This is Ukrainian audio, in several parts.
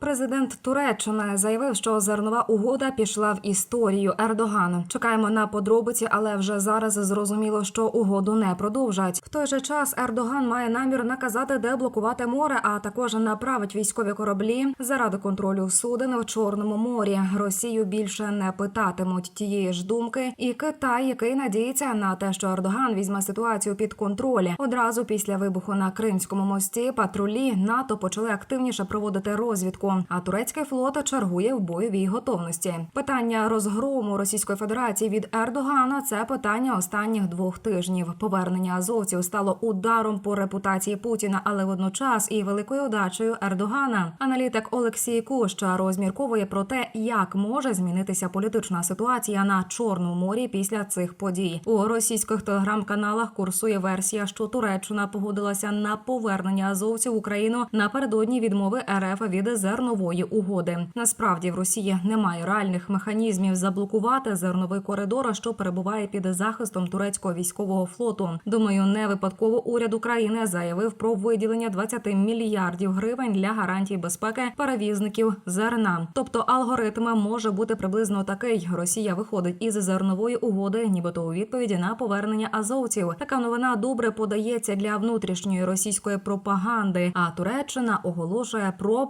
Президент Туреччини заявив, що зернова угода пішла в історію Ердогана. Чекаємо на подробиці, але вже зараз зрозуміло, що угоду не продовжать. В той же час Ердоган має намір наказати деблокувати море, а також направить військові кораблі заради контролю суден в Чорному морі. Росію більше не питатимуть тієї ж думки, і Китай, який надіється на те, що Ердоган візьме ситуацію під контроль. Одразу після вибуху на Кримському мості патрулі НАТО почали активніше проводити розвідку. А турецький флот чергує в бойовій готовності. Питання розгрому Російської Федерації від Ердогана це питання останніх двох тижнів. Повернення азовців стало ударом по репутації Путіна, але водночас і великою удачею Ердогана. Аналітик Олексій Куща розмірковує про те, як може змінитися політична ситуація на Чорному морі після цих подій. У російських телеграм-каналах курсує версія, що Туреччина погодилася на повернення азовців в Україну напередодні відмови РФ від зернової угоди. Насправді в Росії немає реальних механізмів заблокувати зерновий коридор, що перебуває під захистом турецького військового флоту. Думаю, не випадково уряд України заявив про виділення 20 мільярдів гривень для гарантій безпеки перевізників зерна. Тобто алгоритм може бути приблизно такий: Росія виходить із зернової угоди, нібито у відповіді на повернення азовців. Така новина добре подається для внутрішньої російської пропаганди. А Туреччина оголошує про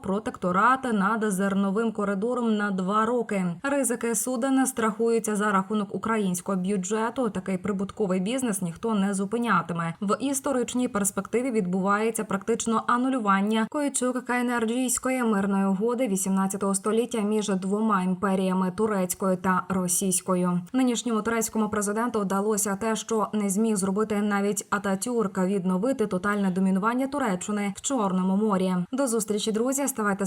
протекторат над зерновим коридором на два роки. Ризики суден страхуються за рахунок українського бюджету. Такий прибутковий бізнес ніхто не зупинятиме. В історичній перспективі відбувається практично анулювання Койчук-Кайнерджійської мирної угоди 18 століття між двома імперіями турецькою та російською. Нинішньому турецькому президенту вдалося те, що не зміг зробити навіть Ататюрк відновити тотальне домінування Туреччини в Чорному морі. До зустрічі, друзі. Ставайте